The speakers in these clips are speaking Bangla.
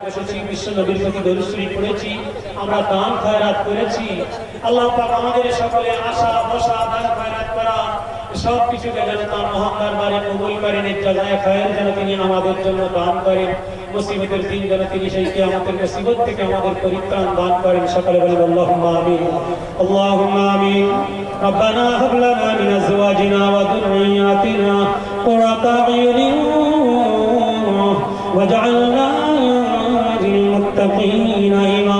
এসেছি বিশ্ব নবীর প্রতি দরুশ্বরী পড়েছি আমরা দান খয়রাত করেছি আল্লাহ পাক আমাদের সকলে আশা বসা দান খয়রাত করা সব কিছুকে যেন তার মহান দরবারে কবুল করেন এর জায়গায় খায়ের যেন তিনি আমাদের জন্য দান করেন মুসিবতের দিন যেন তিনি সেই কিয়ামতের মুসিবত থেকে আমাদের পরিত্রাণ দান করেন সকলে বলেন আল্লাহুম্মা আমিন আল্লাহুম্মা আমিন ربنا هب لنا من ازواجنا وذرياتنا قرة اعين واجعلنا للمتقين إماما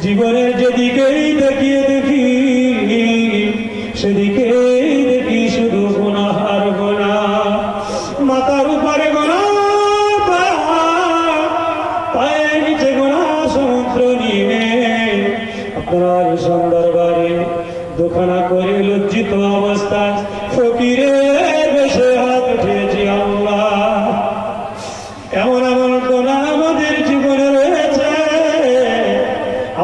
জীবনের যেদিকেই দেখিয়ে দেখি, সেদিকেই দেখি শুধু গুণাহার গোনা মাথার উপরে গোনা পায়ের নিচে গোনা সমুদ্র নিয়ে আপনার সুন্দর বাড়ি। দোকানা করে লজ্জিত অবস্থায় ফকিরের বেশে হাত উঠিয়েছি আল্লাহ এমন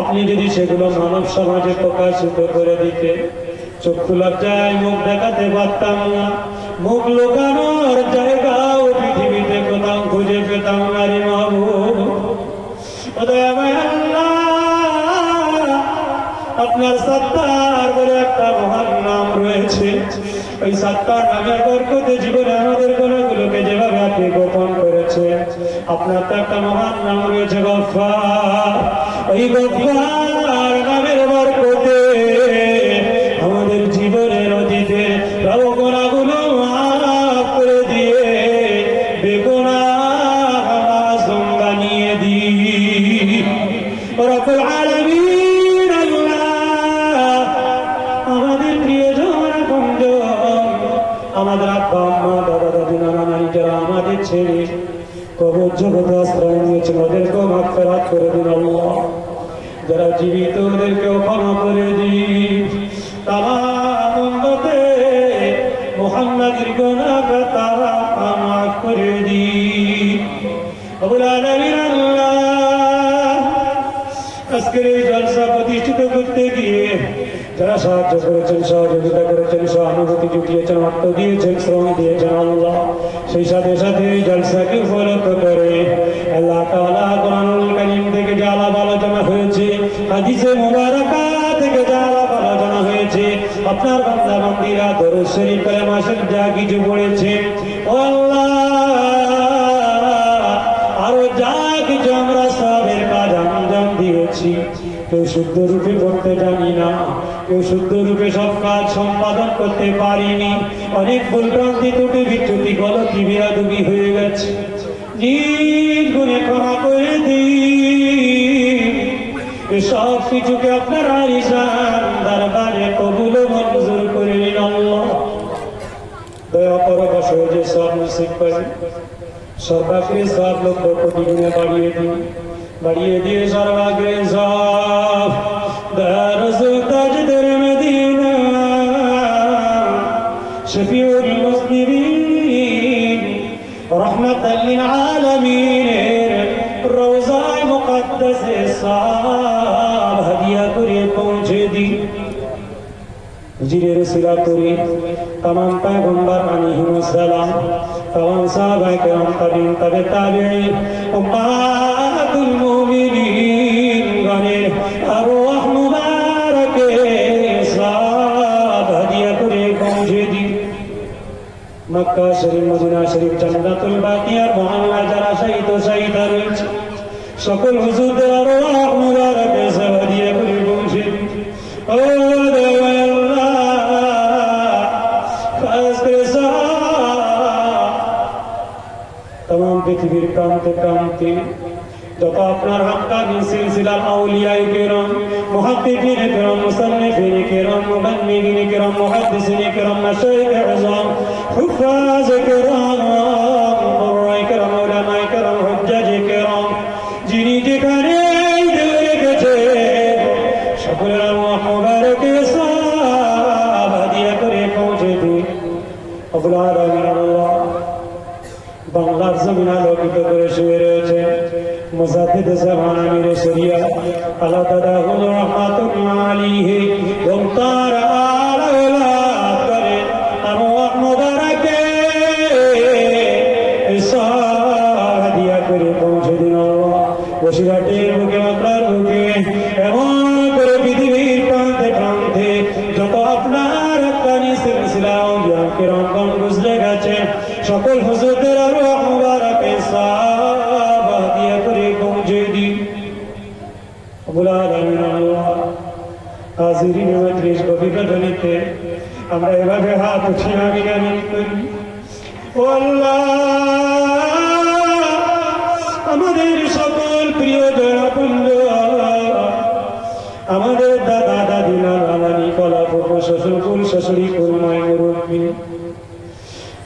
আপনি যদি সেগুলো মানব সমাজে প্রকাশিত করে দিতে চক্ষু লজ্জায় মুখ দেখাতে পারতাম না। মুখ লোকানোর জায়গাও পৃথিবীতে কোথাও খুঁজে পেতাম না রে ও আপনার সত্তার বলে একটা মহান নাম রয়েছে। ওই সত্তার নামের বরকতে জীবনে আমাদের গুলোকে যেভাবে আপনি গোপন করেছে আপনার তো একটা মহান নাম রয়েছে গফার ওই গফার নামের বরকতে আমাদের জীবনের অতীতে রবগুণাগুলো মাফ করে দিয়ে বেগুনা বানিয়ে দিই। আলামিন আল্লাহ আমাদের প্রিয়জন আমাদের আব্বা, আম্মা, দাদা, দাদি, নানা আমাদের ছেড়ে কবর জগতে আশ্রয় নিয়েছেন, ওদেরকেও মাফেরাত করে দিন আল্লাহ। যারা জীবিত ওদেরকেও ক্ষমা করে দিন। তারা মোহাম্মদের তারা মাফ করে এই জলসা প্রতিষ্ঠিত করতে গিয়ে যারা সাহায্য করেছেন, সহযোগিতা করেছেন, সহানুভূতি জুটিয়েছেন, অর্থ দিয়েছেন, শ্রম দিয়েছেন, আল্লাহ সেই সাথে সাথে জলসাকে উপলক্ষ করে। আল্লাহ তাআলা হাদিসে মুবারাকা থেকে যে আলোচনা হয়েছে। আপনার বান্দা বান্দিরা দরুদ শরীফ কালেমা শরীফ যা কিছু পড়েছে। ও আল্লাহ, আরও যা কিছু আমরা সবের কাজ আঞ্জাম দিয়েছি। কেউ শুদ্ধ রূপে করতে জানি না, কেউ শুদ্ধ রূপে সব কাজ সম্পাদন করতে পারিনি। অনেক ভুলভ্রান্তি, ত্রুটি বিচ্যুতি, গলতি বিরাদুবি হয়ে গেছে। নির্গুণে ক্ষমা করে সব কিছুকে আপনারা ইসান দরবারে কবুল ও মঞ্জুর করে নিন আল্লাহ। দয়া করো বসে যে সব নসিব করে সর্বাগ্রে সব লক্ষ কোটি গুণে বাড়িয়ে দিন। বাড়িয়ে দিয়ে সর্বাগ্রে সব দরজ তাজদের মদিনা। শফিউল মুসলিমিন, রহমতাল লিল আলামিন জিরের সিলা করি। তমাম পায়গম্বর আলাইহিম আসসালাম তমাম সাহাবায়ে کرام তাবিন তাবে তাবেঈন, উম্মাতুল মুমিনিন গণের আরওয়াহ মুবারাকে সাদ হাদিয়া করে পৌঁছে দিন মক্কা শরীফ, মদিনা শরীফ, জান্নাতুল বাকিয়ার মহল্লা যারা শহীদ শহীদ রয়েছে, সকল হুজুরদের আরওয়াহ মুবারাকে সাদ হাদিয়া করে পৌঁছে দিন ও প্রান্তে যত আপনার হাক্কানি সিলসিলার আউলিয়ায়ে কেরাম মুহাদ্দিসিনে কেরাম, মুসান্নিফিনে কেরাম মুবাল্লিগিনে কেরাম, মুহাদ্দিসিন কেরাম মাশায়েখ আযম হুফাজ কেরাম। জামান আমির শরিয়া আল্লাহ তাআলা হুল রহমাতুল্লাহ আলাইহি এবং তার আবুল আলামিন আল্লাহ হাজিরিন মজলিস আল্লাহ, আমাদের সকল প্রিয় জয়াপুঞ্জ আমাদের দাদা, দাদি, নানা, নানি কলা শ্বশুরি কুলময় মুরব্বী,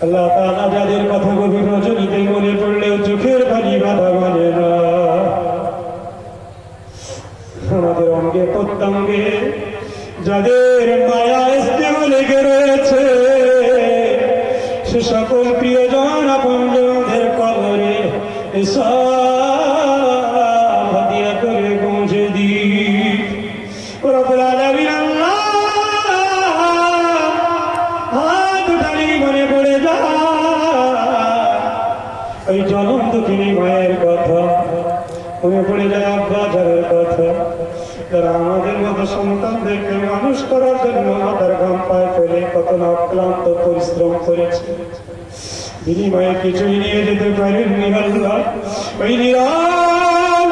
আল্লাহ যাদের যাদের মায়া স্নেহ লেগে রয়েছে সে সকল প্রিয়জন আপনজনদের কবরে করে দি মনে পড়ে দুঃখিনী মায়ের কথা পড়ে কথা। আমাদের সন্তানদেরকে মানুষ করার জন্য মাথার ঘাম পায়ে ফেলে কত না অক্লান্ত পরিশ্রম করেছে। বিনিময়ে কিছুই নিয়ে যেতে পারেননি আল্লাহ ওই নিরাল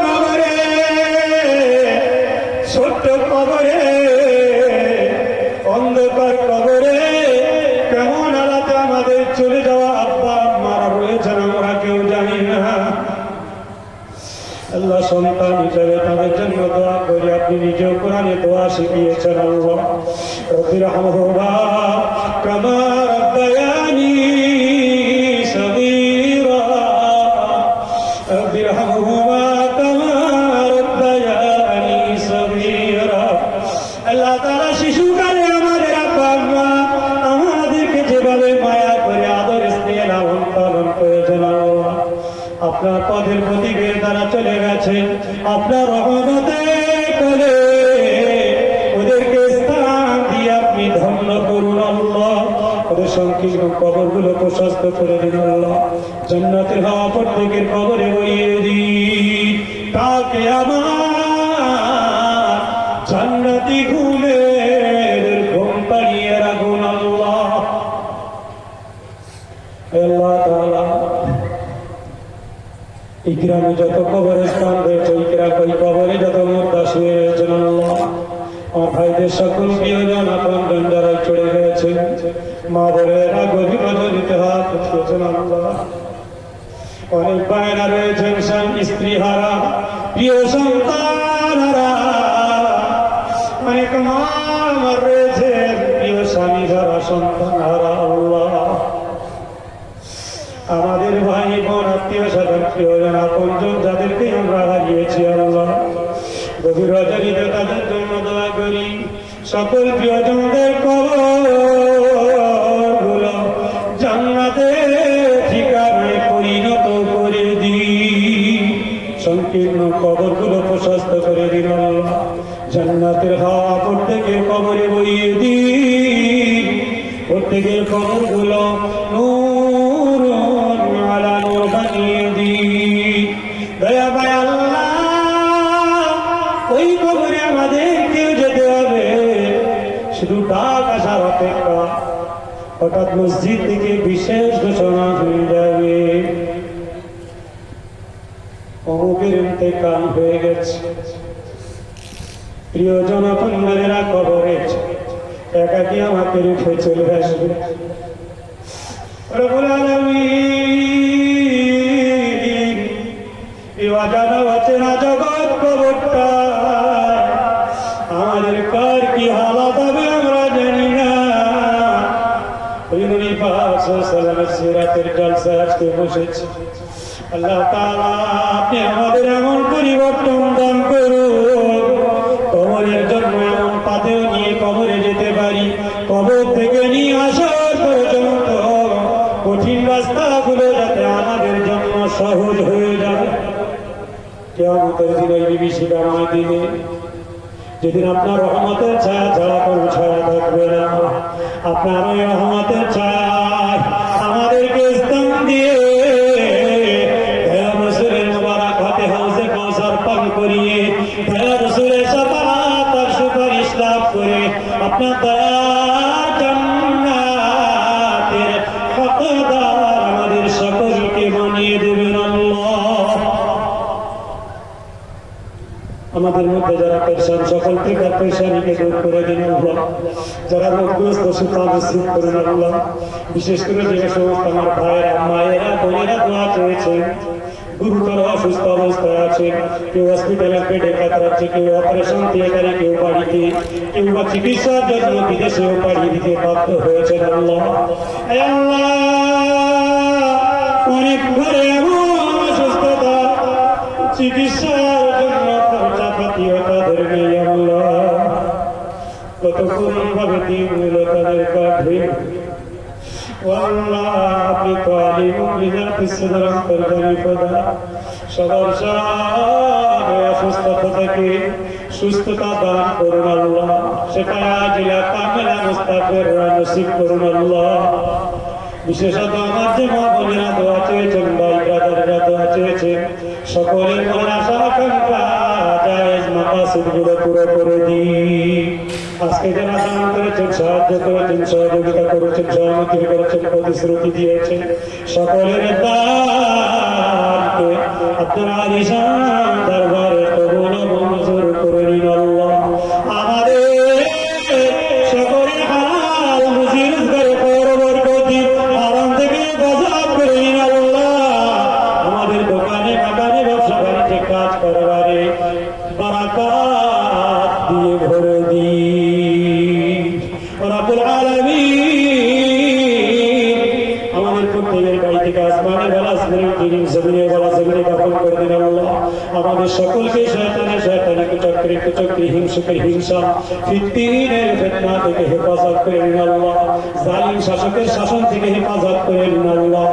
ছোট্ট কবরে আল্লাহ সন্তান হিসেবে তাদের জন্য দোয়া করি। আপনি নিজেও কোরআনে দোয়া শিখিয়েছেন আল্লাহ। রব্বির হামহুমা কামা রব্বায়ানি সগীরা। রব্বির হামহুমা কামা রব্বায়ানি সগীরা। আল্লাহ তাআলা শিশুকালে আমাদের আব্বা আমাদেরকে যেভাবে মায়া করে, আদর স্নেহ লালন পালন করেছেন আপনার পথের প্রতীকের দ্বারা চলে গেছে। আপনার রহমতে করে ওদেরকে স্থান দিয়ে আপনি ধন্য করুন আল্লাহ। ওদের সংকীর্ণ কবরগুলো প্রশস্ত করে দিন আল্লাহ। জান্নাতের হাওয়া প্রত্যেকের কবরে বইয়ে দিন। তাকে আমার জান্নাতি ঘুমের ঘুম পাড়িয়ে এই গ্রামে যত কবরস্থান রয়েছে গ্রাম ওই কবরে যত মুদ্রা শুয়ে রয়েছেন আল্লাহ। আমার ভাইদের সকল প্রিয়জন আপন যারা চলে গেছেন মা বোনেরা গভীর রজনীতে হাত উঠিয়েছেন আল্লাহ। অনেক ভাইরা রয়েছেন স্ত্রী হারা প্রিয় সন্তান হারা অনেক মা রয়েছেন, প্রিয় স্বামী হারা সন্তান হারা আল্লাহ। হারিয়েছি আল্লাহ গভীর রজনীতে তাদের জন্য দোয়া করি। সকল প্রিয়জনদের কবরগুলো জান্নাতের ঠিকানায় পরিণত করে দিই। সংকীর্ণ কবরগুলো প্রশস্ত করে দিন আল্লাহ জান্নাতের প্রত্যেকের কবরে বইয়ে দিই। প্রত্যেকের কবরগুলো নূর আলা নূর বানিয়ে দিই। হঠাৎ মসজিদ থেকে বিশেষ ঘোষণা হয়ে যাবে। অমুকের ইন্তেকাল হয়ে গেছে। প্রিয়জন আপনারা কবরে একাকি আমাকে রুখে চলে আসবে। রব্বুল আলামিন অজানা সিরাতের জলসা আজকে বসেছি। আল্লাহ আপনি আমাদের এমন পরিবর্তন দান করুন। কবরের জন্য এমন পাতেও নিয়ে কবরে যেতে পারি। কবর থেকে নিয়ে আসার পর্যন্ত কঠিন রাস্তাগুলো যাতে আমাদের জন্য সহজ হয়ে যাবে। কেমতের দিন ওই যেদিন আপনার রহমতের ছায়া ছাড়া কোনো ছায়া থাকবে না। আপনার ওই রহমতের ছায়া করে আপনার জান্নাতের হকদার আমাদের সকলকে বানিয়ে দেবেন আমাদের মধ্যে যারা পেরেশান, সকল প্রকার পেরেশানিকে দূর করে দিন যারা রোগগ্রস্ত সুতা নিশ্চিত করুন আল্লাহ। বিশেষ করে যে সমস্ত আমার ভাইয়েরা, মায়েরা, বোনেরা দোয়া চেয়েছেন গুরুতর অসুস্থ অবস্থায় আছে। কেউ হসপিটালের বেডে কাতরাচ্ছে, কেউ অপারেশন থিয়েটারে কেউ বাড়িতে, কেউ বা চিকিৎসার জন্য বিদেশেও পাড়িয়ে দিতে বাধ্য হয়েছেন আল্লাহ। অনেক ঘরে অসুস্থতা, চিকিৎসার জন্য আল্লাহ। কত করুণ ভাবে তাদের কাঁধে? অসুস্থতা থেকে সুস্থতা দান করুন আল্লাহ সেটা আজিলা কামেলা মুস্তাফের নসিব করুন আল্লাহ বিশেষত আমার যে মা বোনেরা দোয়া চেয়েছেন ভাই ব্রাদাররা দোয়া চেয়েছেন সকলের মনে আশা আকাঙ্ক্ষা আজকে যারা করেছেন সাহায্য করেছেন সহযোগিতা করেছেন সহমতি করেছেন প্রতিশ্রুতি দিয়েছেন। সকলের আপনার দরবারে আমাদের সকলকে শয়তানের শয়তানি কুচক্রে কুচক্রে হিংসুকের হিংসা ফিত্তিনের ফেতনা থেকে হেফাজত করে নিন আল্লাহ। জালিম শাসকের শাসন থেকে হেফাজত করে নিন আল্লাহ।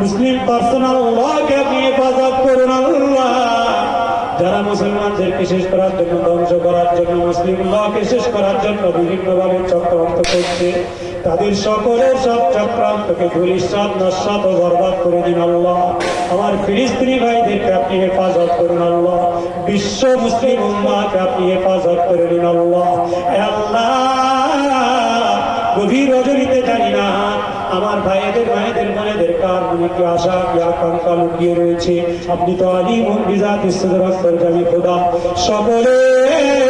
মুসলিম পার্সোনাল মুসলমানদেরকে শেষ করার জন্য, ধ্বংস করার জন্য মুসলিম লকে শেষ করার জন্য বিভিন্নভাবে চক্রান্ত করছে। তাদের সকলের সব চক্রান্তকে ধুলিসাত নস্বাত ও বরবাদ করে দিন আল্লাহ। আমার ফিলিস্তিনি ভাইদেরকে আপনি হেফাজত করুন আল্লাহ। বিশ্ব মুসলিম উম্মাকে আপনি হেফাজত করে দিন আল্লাহ। আল্লাহ, গভীর রজনীতে জানি না আমার ভাইদের ভাইদের বোনেদের কার মনে কি আশা, কি আকাঙ্ক্ষা লুকিয়ে রয়েছে? আপনি তো আলী মন বিজাত ইস্তদরাস্তর জামি খোদা। সকলের